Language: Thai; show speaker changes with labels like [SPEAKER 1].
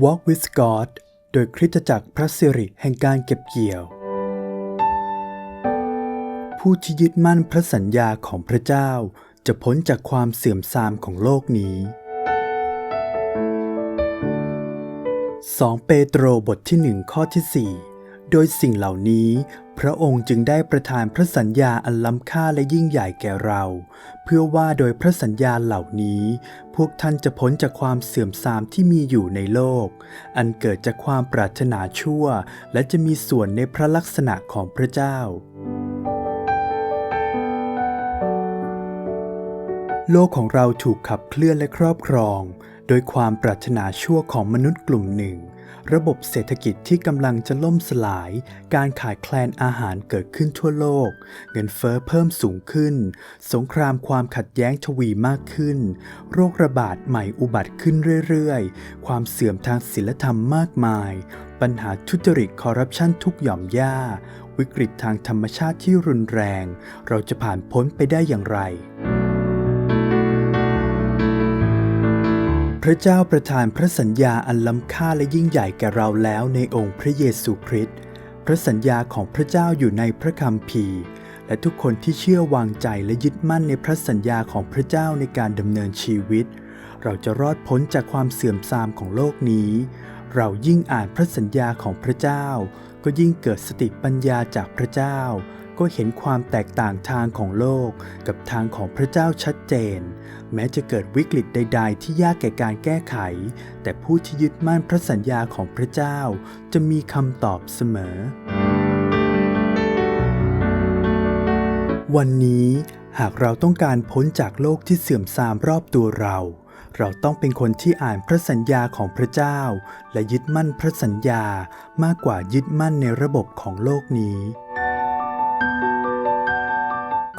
[SPEAKER 1] Walk with God โดยคริสตจักรพระสิริแห่งการเก็บเกี่ยว ผู้ที่ยึดมั่นพระสัญญาของพระเจ้า จะพ้นจากความเสื่อมทรามของโลกนี้ 2 เปโตรบทที่หนึ่งข้อที่ 4 โดยสิ่งเหล่านี้ พระองค์จึงได้ประทานพระสัญญาอันล้ำค่าและยิ่งใหญ่แก่เรา เพื่อว่าโดยพระสัญญาเหล่านี้ พวกท่านจะพ้นจากความเสื่อมทรามที่มีอยู่ในโลก อันเกิดจากความปรารถนาชั่ว และจะมีส่วนในพระลักษณะของพระเจ้าโลกของเราถูกขับเคลื่อนและครอบครอง โดยความปรารถนาชั่วของมนุษย์กลุ่มหนึ่ง ระบบเศรษฐกิจที่กำลังจะล่มสลาย การขาดแคลนอาหารเกิดขึ้นทั่วโลก เงินเฟ้อเพิ่มสูงขึ้น สงครามความขัดแย้งทวีมากขึ้น โรคระบาดใหม่อุบัติขึ้นเรื่อยๆ ความเสื่อมทางศีลธรรมมากมาย ปัญหาทุจริตคอร์รัปชันทุกหย่อมย่า วิกฤตทางธรรมชาติที่รุนแรง เราจะผ่านพ้นไปได้อย่างไร พระเจ้าประทานพระสัญญาอันล้ำค่าและยิ่งใหญ่แก่เราแล้วในองค์พระเยซูคริสต์พระสัญญาของพระเจ้าอยู่ในพระคัมภีร์ และทุกคนที่เชื่อวางใจและยึดมั่นในพระสัญญาของพระเจ้าในการดำเนินชีวิต เราจะรอดพ้นจากความเสื่อมทรามของโลกนี้ เรายิ่งอ่านพระสัญญาของพระเจ้า ก็ยิ่งเกิดสติปัญญาจากพระเจ้า ก็เห็นความแตกต่างทางของโลกกับทางของพระเจ้าชัดเจน แม้จะเกิดวิกฤตใด ๆ ที่ยากแก่การแก้ไข แต่ผู้ที่ยึดมั่นพระสัญญาของพระเจ้า จะมีคำตอบเสมอ วันนี้หากเราต้องการพ้นจากโลกที่เสื่อมทรามรอบตัวเรา เราต้องเป็นคนที่อ่านพระสัญญาของพระเจ้า และยึดมั่นพระสัญญามากกว่ายึดมั่นในระบบของโลกนี้